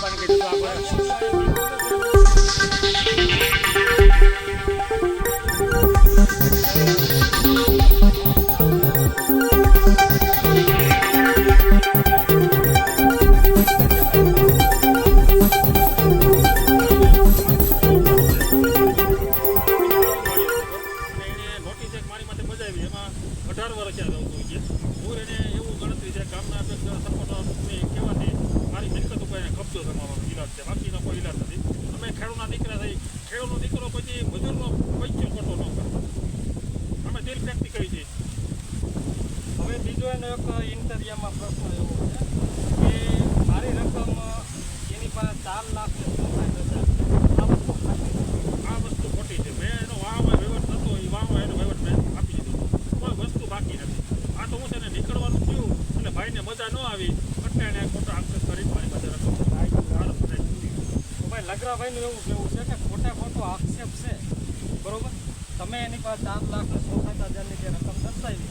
બાપાને કીધું તો આપણે પછી મજૂરનો પૈસો ખોટો ન કરે અમે દિલ વ્યક્તિ કરી છે હવે બીજો એનો એક ઇન્ટરવ્યુમાં પ્રશ્ન એવો છે કે મારી રકમ એની પાસે ચાર લાખ ને ચોસાઠ હજાર આ વસ્તુ આ વસ્તુ ખોટી છે મેં એનો વાવમાં વહીવટ થતો એ વાવમાં એનો વહીવટ મેં આપી દીધો કોઈ વસ્તુ બાકી નથી આ તો હું છે ને નીકળવાનું થયું અને ભાઈને મજા ન આવી એટલે એને ખોટા આક્ષેપ કરી મારી પાસે રકમ લગરાભાઈનું એવું ખોટો આક્ષેપ છે બરોબર તમે એની પાસે ચાર લાખ ને ચોસઠ હજારની જે રકમ દર્શાવી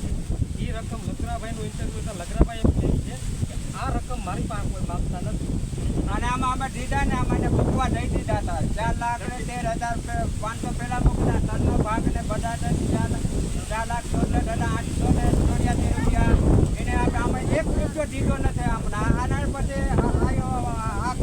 છે એ રકમ લગરાભાઈનું ઇન્ટરવ્યુ તો લગરાભાઈ એમ કહે છે કે આ રકમ મારી પાસે કોઈ માગતા નથી અને આમાં અમે દીધા ને અમને મૂકવા નહીં દીધા હતા ચાર લાખ ને તેર હજાર પાંચસો પહેલાં મૂકતા તનનો ભાગ ને બધા ચાર લાખ ચોસઠ હજાર આઠસો ને ચોર્યાસી રૂપિયા એને આપણે અમે એક રૂપિયો દીધો નથી આપણા આના પછી આ-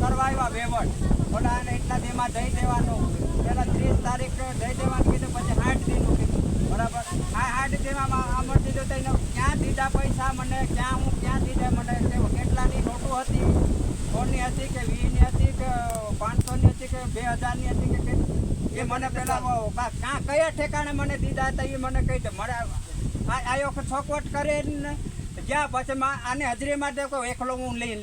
કરવા આવ્યા વેવટ એને એટલા દેમાં દઈ દેવાનું. પહેલાં ત્રીસ તારીખ દઈ દેવાનું કીધું પછી આઠ દીનું કીધું. બરાબર? આ આઠ દેવામાં આમાં દીધું તો એને ક્યાં દીધા પૈસા મને ક્યાં હું ક્યાં દીધા મને? કેટલાની નોટો હતી? સોની હતી કે વીસની હતી કે પાંચસોની હતી કે બે હજારની હતી કે એ મને પેલા ક્યાં કયા ઠેકાણે મને દીધા હતા એ મને કહી દે. મારે આ આ વખત છોકવટ કરે ને. જ્યાં પછી મા- આને હાજરી માટે કોઈ એકલો હું લઈ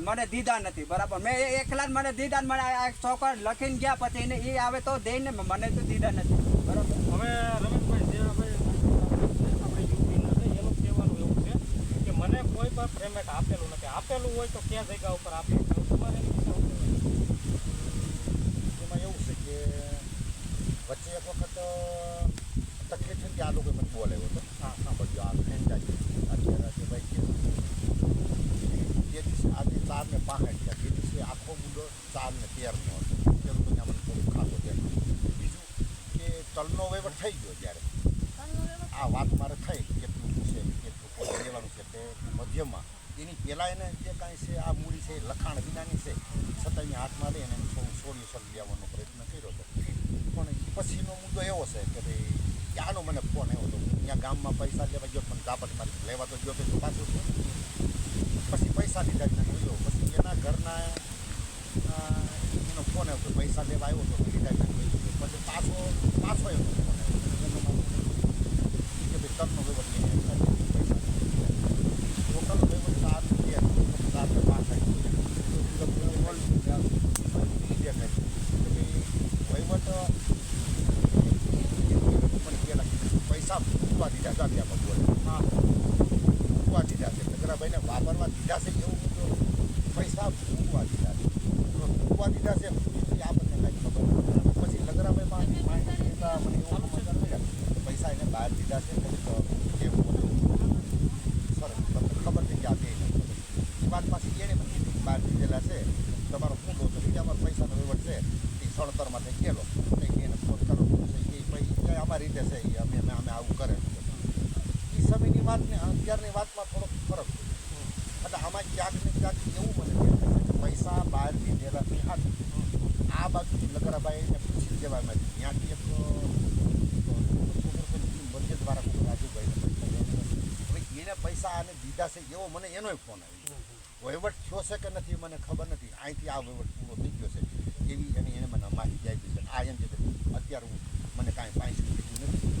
મને દીધા નથી બરાબર મેં એ એકલા જ મને દીધા મને આ છોકર લખીને ગયા પછી એને એ આવે તો દઈને મને તો દીધા નથી બરાબર હવે રમેશભાઈ જે આપણે યુપીના છે એનું કહેવાનું એવું છે કે મને કોઈ પણ પેમેન્ટ આપેલું નથી આપેલું હોય તો ક્યાં જગ્યા ઉપર આપેલું છે? તમારે? એમાં એવું છે કે વચ્ચે એક વખત તકલીફ થઈ આ લોકો મને બોલાવ્યો હતો હા સાંભળજો આ ફ્રેન્ચાઇઝી અત્યારે કે ભાઈ કે તે દિવસે પાંસઠ તે દિવસે આખો મુદ્દો ચાર ને તેરનો હતો તેનું તો ત્યાં મને થોડું ખાતો તેમ બીજું કે તલનો વહીવટ થઈ ગયો ત્યારે આ વાત મારે થઈ કેટલું છે કેટલું લેવાનું છે તે મધ્યમાં એની પહેલાં એને જે કાંઈ છે આ મૂડી છે એ લખાણ વિનાની છે છતાં એની હાથમાં લઈને એને થોડું સોલ્યુશન લેવાનો પ્રયત્ન કર્યો હતો પણ પછીનો મુદ્દો એવો છે કે ભાઈ ક્યાંનો મને ફોન આવ્યો હતો અહીંયા ગામમાં પૈસા લેવા ગયો પણ દાપટ મારી લેવા તો ગયો કે પાછું પછી પૈસા લીધા જ નથી ગયો પછી એના ઘરના એનો ફોન આવ્યો પૈસા લેવા આવ્યો હતો લીધા પછી પાછો પાછો આવ્યો. ફોન આવ્યો કે વહીવટ નહીં પૈસા વહીવટ સાત સાત પાંચ વહીવટ પણ પેલા પૈસા મૂકવા દીધા હતા ત્યાં બોલે હા મૂકવા દીધા છે. વાપરવા દીધા છે એવું મૂક્યો પૈસા મૂકવા દીધા છે તો મૂકવા દીધા છે એ આપણને કાંઈ ખબર નથી. પછી નગરાભાઈ માહિતી માહિતી લેતા મને એવો સમાચાર મળ્યા કે પૈસા એને બહાર દીધા છે કંઈક કેમ બોલ્યો સરસ તમને ખબર છે કે આ બે એ વાત પાછી એણે મને કીધી કે બહાર દીધેલા છે તમારો શું કહો છો કે અમારો પૈસાનો વહીવટ છે એ સળતરમાં થઈ ગયેલો કંઈક એને ફોન કરો છે કે ભાઈ રીતે છે એ અમે અમે અમે આવું કરે એ સમયની વાત ને અત્યારની વાતમાં થોડોક ફરક એટલે આમાં ક્યાંક ને ક્યાંક એવું મને કે પૈસા બહાર દીધેલા છે. આ આ બાજુથી લગરાભાઈને પૂછી જવામાં ત્યાંથી એક મધ્ય દ્વારા હવે એને પૈસા આને દીધા છે એવો મને એનોય ફોન આવ્યો. વહીવટ થયો છે કે નથી મને ખબર નથી. અહીંથી આ વહીવટ પૂરો થઈ ગયો છે. એવી એની એને મને માહિતી આપી છે. આ એમ છે અત્યારે હું મને કાંઈ પાંચ કીધું નથી.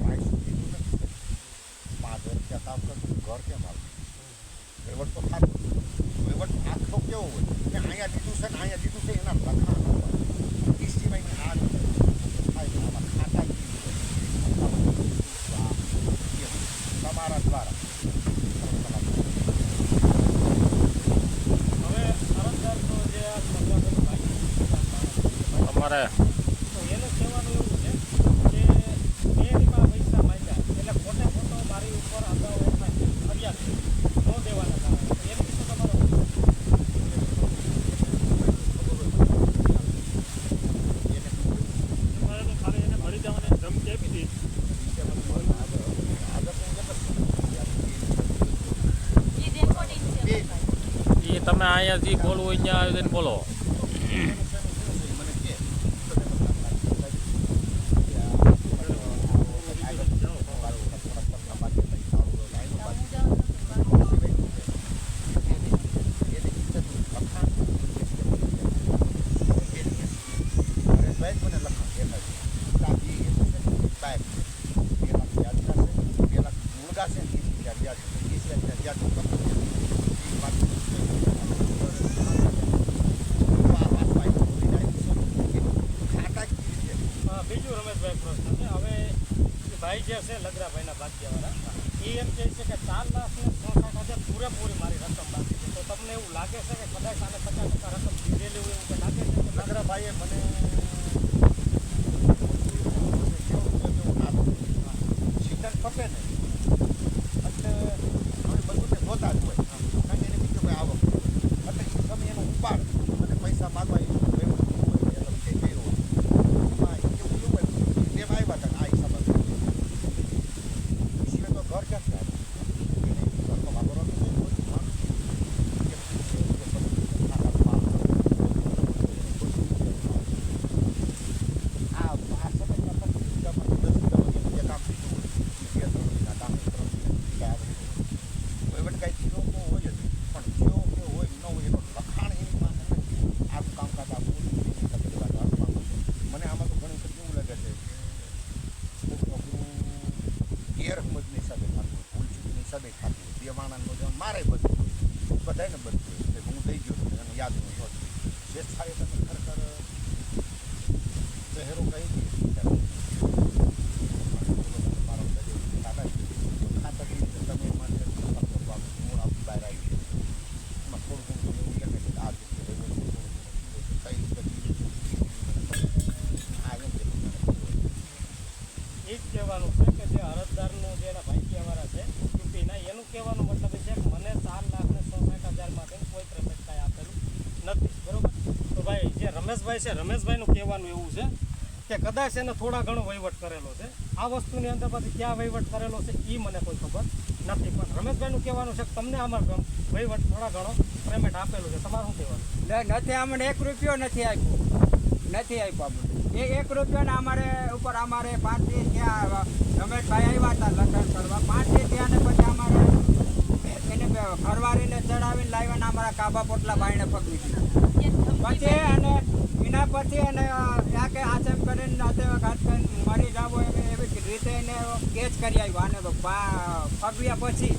પાંચ કીધું નથી. પાંચ હજાર રૂપિયા કામ કરતું ઘર કેમ આવતું વહીવટ તો થતું વહીવટ આખો કેવો હોય? કે અહીંયા દીધું છે ને અહીંયા દીધું છે એના લખાણ હોય. એ સિવાયની આ નથી. થાય છે. આમાં ખાતા તમારા દ્વારા. હવે અરજદારનો જે આ લગરાભાઈનો ભાઈ અમારે તો એનું કહેવાનું એવું છે કે મેં એની પાસે પૈસા માંગ્યા એટલે ખોટે ખોટો મારી ઉપર અગાઉ એમાં ફરિયાદ કરી ન દેવાના કારણે તો એની વિશે તમારો શું? તમે અહીંયાથી બોલવું હોય ત્યાં આવીને બોલો મને કે તો તમે કામ લાગી સાહેબ હા, બીજું રમેશભાઈ પ્રશ્ન છે હવે એ ભાઈ જે છે લગરાભાઈના ભાગ્યવાળા. એ એમ કહે છે કે ચાર લાખ ને ચોસઠ હજાર પૂરેપૂરી મારી રકમ બાકી છે. તો તમને એવું લાગે છે કે કદાચ આને પચાસ ટકા રકમ દીધેલી હોય એવું લાગે છે? નગરા મને સિઝન ખપે ને એટલે હવે બધું તે જોતા જ હોય કારણ કે એને બીજો કોઈ આવક એટલે એ તમે એનો ઉપાડ અને પૈસા માગવા એ એવું હોય એટલે તે કર્યું હોય એમાં એવું એવું હોય તેમ આવ્યા હતા આ હિસાબ સિવાય તો ઘર ક્યાંથી આવે એને ઘરનો વાપરવાનો છે કોઈ માણસ આ આ સમયમાં પછી બીજામાં દસ વીઘામાં જે કામ થયું હોય એ બે ત્રણ વીઘા કામ ત્રણ વીઘા વહીવટ કાંઈ લોકો હોય જ પણ જેવો કે હોય ન હોય એનો લખાણ એની પાસે નથી આખું કામકાજ આખું તકલીફ હાથમાં મને આમાં તો ઘણી વખત એવું લાગે છે કે કોઈક નોકરું ગેરસમજની હિસાબે થતું હોય ભૂલચૂકની હિસાબે થતું હોય બે માણસનો જેમ મારે બધું હોય બધાને બધું હોય કે હું દઈ ગયો છું એનું યાદ નહીં હોતું જે થાય તમે ખરેખર શહેરો કહી દઈએ ત્યારે મારો દરિયો કાકા છે. ખાતરની રીતે તમે મને આપો બાપ, મૂળ આપી બહાર આવી છે. એમાં થોડું ઘણું તમે એવું લાગે છે કે આ જગ્યાએ રહેવું છે, થોડું ઘણું કઈ રીતે આ એમ કે મને ખબર હોય. એ જ કહેવાનું છે કે જે અરજદારનું જે એના ભાગ્યવાળા છે યુપીના એનું કહેવાનું મતલબ એ છે કે મને ચાર લાખ ને ચોસઠ હજારમાંથી કોઈ પેમેન્ટ કાંઈ આપેલું નથી બરોબર તો ભાઈ જે રમેશભાઈ છે, રમેશભાઈનું કહેવાનું એવું છે કે કદાચ એને થોડા ઘણો વહીવટ કરેલો છે. આ વસ્તુની અંદર પછી ક્યાં વહીવટ કરેલો છે એ મને કોઈ ખબર નથી. પણ રમેશભાઈનું કહેવાનું છે કે તમને આમાં વહીવટ થોડા ઘણો પેમેન્ટ આપેલું છે. તમારું શું કહેવાનું? નથી અમને એક રૂપિયો નથી આપ્યો. નથી આપ્યો અમને એ એક રૂપિયાને અમારે ઉપર અમારે દી ત્યાં રમેશભાઈ આવ્યા હતા લગ્ન કરવા. દી ત્યાં ને પછી અમારે એને ફરવારીને ચડાવીને લાવીને અમારા કાબા પોટલા ભાઈને પકડી દીધા પછી એના પછી એને ત્યાં કે આચમ કરીને નાતે ઘાત કરીને મરી જાવો એવી રીતે એને કેચ કરી આવ્યો. આને તો પગવ્યા પછી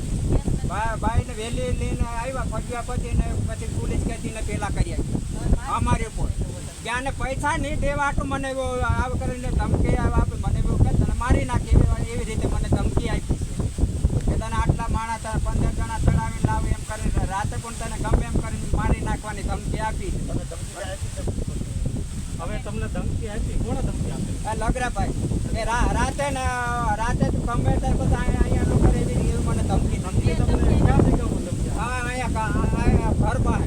ભાઈને વહેલી લઈને આવ્યા. પગવ્યા પછી ને પછી પોલીસ કેસીને પેલા કરી આવી. અમારી ઉપર. ત્યાં ને પૈસા નહીં દેવા આટલું મને આવ કરીને ધમકી આપે મને એવું કે તને મારી નાખી એવી રીતે મને ધમકી આપી છે. તને આટલા માણસ પંદર જણા ચડાવીને લાવે એમ કરીને રાતે પણ તને ગમે એમ કરીને મારી નાખવાની ધમકી આપી છે તમે ધમકી આપી છે હવે તમને ધમકી આપી. કોણે ધમકી આપી? લગરાભાઈ એ રા- રાતે ને રાતે તું ગમે ત્યારે બધા અહીંયા લોકો એવી એવી મને ધમકી ધમકી તમને ક્યાં જગ્યાએ ધમકી? હા અહીંયા અહીંયા ઘરમાં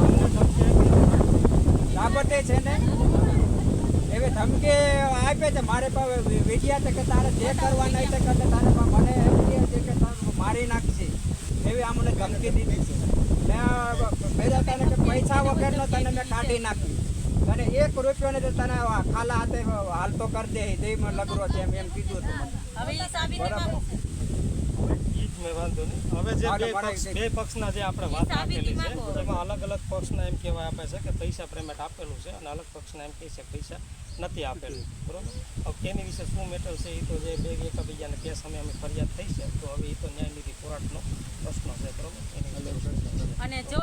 આપી ધમકી આપી રાબતે છે ને? એવી ધમકી આપે છે. મારે પાસે વિડિયા છે કે તારે જે કરવા નહીં છે કે તારે મને એમ છે કે તારે મારી નાખશે. એવી આ મને ધમકી દીધી છે. મેં મેરા તને કે પૈસા વગરનો તને મેં કાઢી નાખી તને એક રૂપિયો ને તો તને ખાલા હાથે હાલતો કરી દે તે મને લગરો છે એમ એમ કીધું હતું હવે એ સાબિતી માંગુ છું. ઈ જ મેં વાંધો નહીં. હવે જે બે પક્ષ બે પક્ષના જે આપણે વાત રાખેલી છે એમાં અલગ અલગ પક્ષના એમ કહેવાય આપે છે કે પૈસા પેમેન્ટ આપેલું છે અને અલગ પક્ષના એમ કહે છે પૈસા નથી આપેલું. બરોબર? હવે તેની વિશે શું મેટર છે? એ તો જે બે એકબીજાને તે સમયે અમે ફરિયાદ થઈ છે તો હવે એ તો ન્યાયનિધિ કોર્ટનો પ્રશ્ન છે. બરોબર? એની અને જો